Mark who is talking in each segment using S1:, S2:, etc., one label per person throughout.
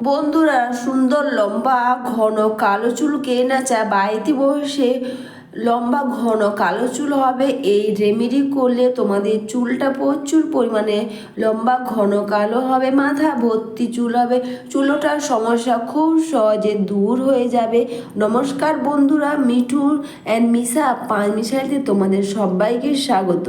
S1: বন্ধুরা, সুন্দর লম্বা, ঘন, কালো চুলকে না চায়? বাড়িতে বসে লম্বা, ঘন, কালো চুল হবে। এই রেমেডি করলে তোমাদের চুলটা প্রচুর পরিমাণে লম্বা, ঘন, কালো হবে। মাথা ভর্তি চুল হবে। চুলোটার সমস্যা খুব সহজে দূর হয়ে যাবে। নমস্কার বন্ধুরা, মিঠু অ্যান্ড মিশা পাঁচ মিশাইতে তোমাদের সবাইকে স্বাগত।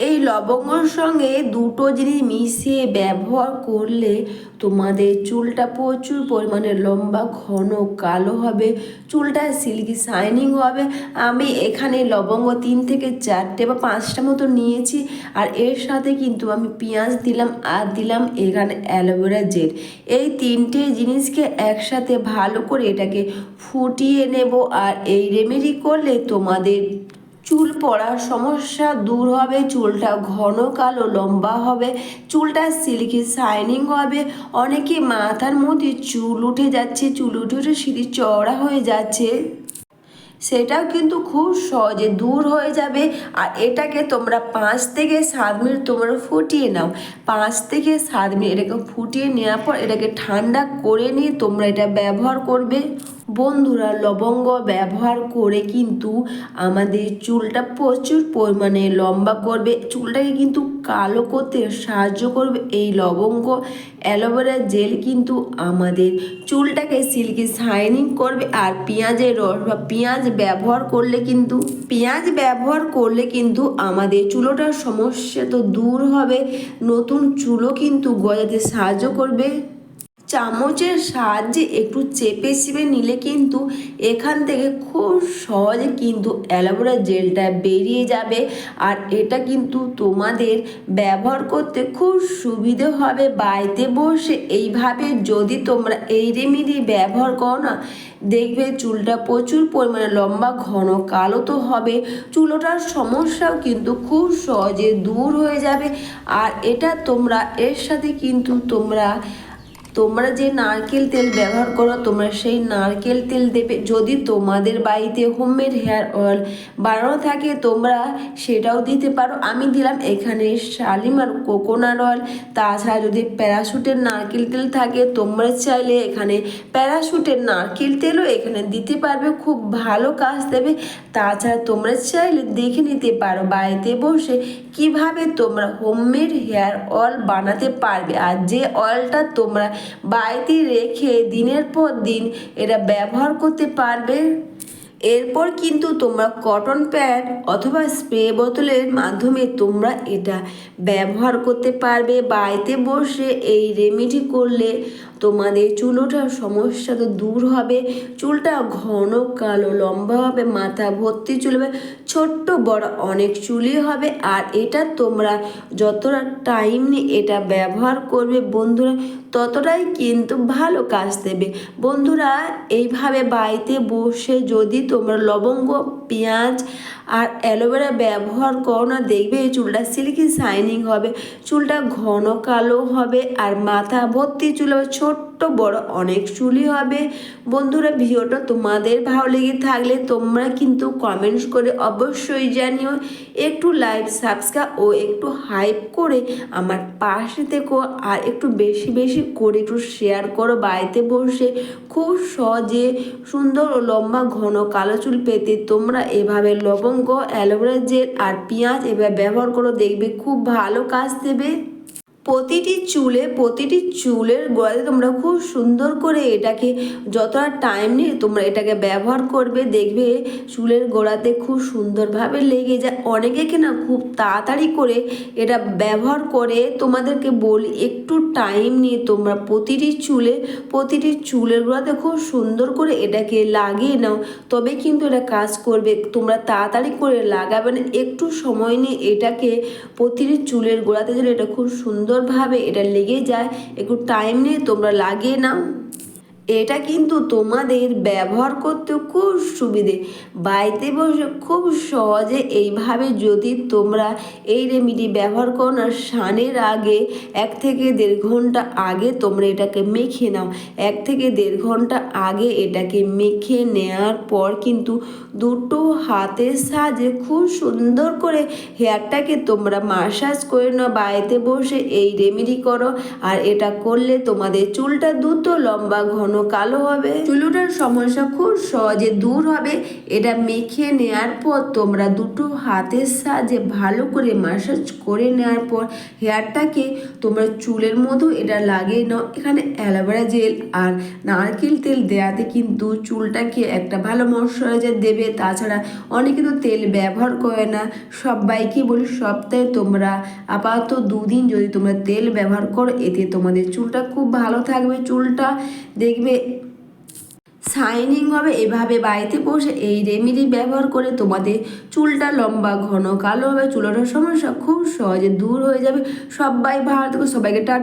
S1: এই লবঙ্গর সঙ্গে দুটো জিনিস মিশিয়ে ব্যবহার করলে তোমাদের চুলটা প্রচুর পরিমাণে লম্বা, ঘন, কালো হবে। চুলটা সিল্কি শাইনিং হবে। আমি এখানে লবঙ্গ তিন থেকে চারটে বা পাঁচটা মতো নিয়েছি। আর এর সাথে কিন্তু আমি পেঁয়াজ দিলাম আর দিলাম এখানে অ্যালোভেরা জেল। এই তিনটে জিনিসকে একসাথে ভালো করে এটাকে ফুটিয়ে নেব। আর এই রেমেডি করলে তোমাদের চুল পড়ার সমস্যা দূর হবে, চুলটা ঘন কালো, লম্বা হবে, চুলটা সিল্কি শাইনিং হবে। অনেকে মাথার মধ্যে চুল উঠে যাচ্ছে, চুল উঠে উঠে সিঁড়ি চওড়া হয়ে যাচ্ছে। সেটাও কিন্তু খুব সহজে দূর হয়ে যাবে। আর এটাকে তোমরা পাঁচ থেকে সাত মিনিট তোমরা ফুটিয়ে নাও। পাঁচ থেকে সাত মিনিট এটাকে ফুটিয়ে নেওয়ার পর এটাকে ঠান্ডা করে নিয়ে তোমরা এটা ব্যবহার করবে। বন্ধুরা, লবঙ্গ ব্যবহার করে কিন্তু আমাদের চুলটা প্রচুর পরিমাণে লম্বা করবে। চুলটাকে কিন্তু কালো করতে সাহায্য করবে এই লবঙ্গ। অ্যালোভেরা জেল কিন্তু আমাদের চুলটাকে সিল্কি শাইনিং করবে আর পেঁয়াজের রস বা পেঁয়াজ ব্যবহার করলে কিন্তু, পেঁয়াজ ব্যবহার করলে কিন্তু আমাদের চুলোটার সমস্যা তো দূর হবে। নতুন চুলও কিন্তু গজাতে সাহায্য করবে। চামচের সাহায্যে একটু চেপে চেপে নিলে কিন্তু এখান থেকে খুব সহজে কিন্তু অ্যালোভেরা জেলটা বেরিয়ে যাবে। আর এটা কিন্তু তোমাদের ব্যবহার করতে খুব সুবিধে হবে। বাড়িতে বসে এইভাবে যদি তোমরা এই রেমেডি ব্যবহার করো না, দেখবে চুলটা প্রচুর পরিমাণে লম্বা, ঘন, কালো তো হবে। চুলোটার সমস্যাও কিন্তু খুব সহজে দূর হয়ে যাবে। আর এটা তোমরা এর সাথে কিন্তু তোমরা তোমরা যে নারকেল তেল ব্যবহার করো, তোমরা সেই নারকেল তেল দেবে। যদি তোমাদের বাড়িতে হোমমেড হেয়ার অয়েল বানানো থাকে, তোমরা সেটাও দিতে পারো। আমি দিলাম এখানে শালিমার কোকোনাট অয়েল তাছাড়া যদি প্যারাশুটের নারকেল তেল থাকে, তোমরা চাইলে এখানে প্যারাশুটের নারকেল তেলও এখানে দিতে পারবে। খুব ভালো কাজ দেবে। তাছাড়া তোমরা চাইলে দেখে নিতে পারো বাড়িতে বসে কীভাবে তোমরা হোমমেড হেয়ার অয়েল বানাতে পারবে। আর যে অয়েলটা তোমরা বাড়িতে রেখে দিনের পর দিন এরা ব্যবহার করতে পারবে? এরপর কিন্তু তোমরা কটন প্যাড অথবা স্প্রে বোতলের মাধ্যমে তোমরা এটা ব্যবহার করতে পারবে বাড়িতে বসে এই রেমেডি করলে তোমাদের চুলোটার সমস্যা তো দূর হবে। চুলটা ঘন, কালো, লম্বা হবে, মাথা ভর্তি চুল হবে, ছোট্ট, বড় অনেক চুলই হবে। আর এটা তোমরা যতটা টাইম নিয়ে এটা ব্যবহার করবে বন্ধুরা, ততটাই কিন্তু ভালো কাজ দেবে। বন্ধুরা, এইভাবে বাড়িতে বসে যদি তোমরা লবঙ্গ, পেঁয়াজ আর অ্যালোভেরা ব্যবহার করো না। দেখবে এই চুলটা সিল্কি শাইনিং হবে। চুলটা ঘন কালো হবে আর মাথা ভর্তি চুল হবে। ছোট্ট বড় অনেক চুলই হবে। বন্ধুরা, ভিডিওটা তোমাদের ভালো লেগে থাকলে তোমরা কিন্তু কমেন্টস করে অবশ্যই জানিও। একটু লাইক সাবস্ক্রাইব ও একটু হাইপ করে আমার পাশে থেকো আর একটু বেশি বেশি করে একটু শেয়ার করো বাড়িতে বসে। খুব সহজে সুন্দর ও লম্বা ঘন কালো চুল পেতে তোমরা এভাবে লবঙ্গ, অ্যালোভেরা জেল আর পেঁয়াজ এভাবে ব্যবহার করো দেখবে খুব ভালো কাজ দেবে। প্রতিটি চুলে, প্রতিটি চুলের গোড়াতে তোমরা খুব সুন্দর করে এটাকে যতটা টাইম নিয়ে তোমরা এটাকে ব্যবহার করবে, দেখবে চুলের গোড়াতে খুব সুন্দরভাবে লেগে যায়। অনেকে না খুব তাড়াতাড়ি করে এটা ব্যবহার করে। তোমাদেরকে বলি, একটু টাইম নিয়ে তোমরা প্রতিটি চুলে, প্রতিটি চুলের গোড়াতে খুব সুন্দর করে এটাকে লাগিয়ে নাও। তবে কিন্তু এটা কাজ করবে, তোমরা তাড়াতাড়ি করে লাগাবে না। একটু সময় নিয়ে এটাকে প্রতিটি চুলের গোড়াতে যেন এটা খুব সুন্দরভাবে এটা লেগে যায়। একটু টাইম নিয়ে তোমরা লাগিয়ে নাও। এটা কিন্তু তোমাদের ব্যবহার করতে খুব সুবিধে। বাড়িতে বসে খুব সহজে এইভাবে যদি তোমরা এই রেমিডি ব্যবহার করো না স্নানের আগে এক থেকে দেড় ঘণ্টা আগে তোমরা এটাকে মেখে নাও। এক থেকে দেড় ঘণ্টা আগে এটাকে মেখে নেওয়ার পর কিন্তু দুটো হাতের সাহায্যে খুব সুন্দর করে হেয়ারটাকে তোমরা মাসাজ করে নাও। বাড়িতে বসে এই রেমেডি করো আর এটা করলে তোমাদের চুলটা দ্রুত লম্বা, ঘন কালো হবে। চুলটার সমস্যা খুব সহজে দূর হবে। এটা মেখে নেওয়ার পর তোমরা দুটো হাতের সাহায্যে ভালো করে মাসাজ করে নেওয়ার পর হেয়ারটাকে তোমরা চুলের মতো এটা লাগিয়ে নাও। এখানে অ্যালোভেরা জেল আর নারকেল তেল দেওয়াতে কিন্তু চুলটাকে একটা ভালো ময়শ্চারাইজার দেবে। তাছাড়া অনেকে তো তেল ব্যবহার করে না। সবাইকে বলি, সপ্তাহে তোমরা আপাতত দুদিন যদি তোমরা তেল ব্যবহার করো, এতে তোমাদের চুলটা খুব ভালো থাকবে। চুলটা দেখবে শাইনিং হবে এভাবে বাড়িতে বসে এই রেমিডি ব্যবহার করে তোমাদের চুলটা লম্বা, ঘন, কালো হবে। চুলটার সমস্যা খুব সহজে দূর হয়ে যাবে। সবাই ভালো থেকো, সবাইকে টা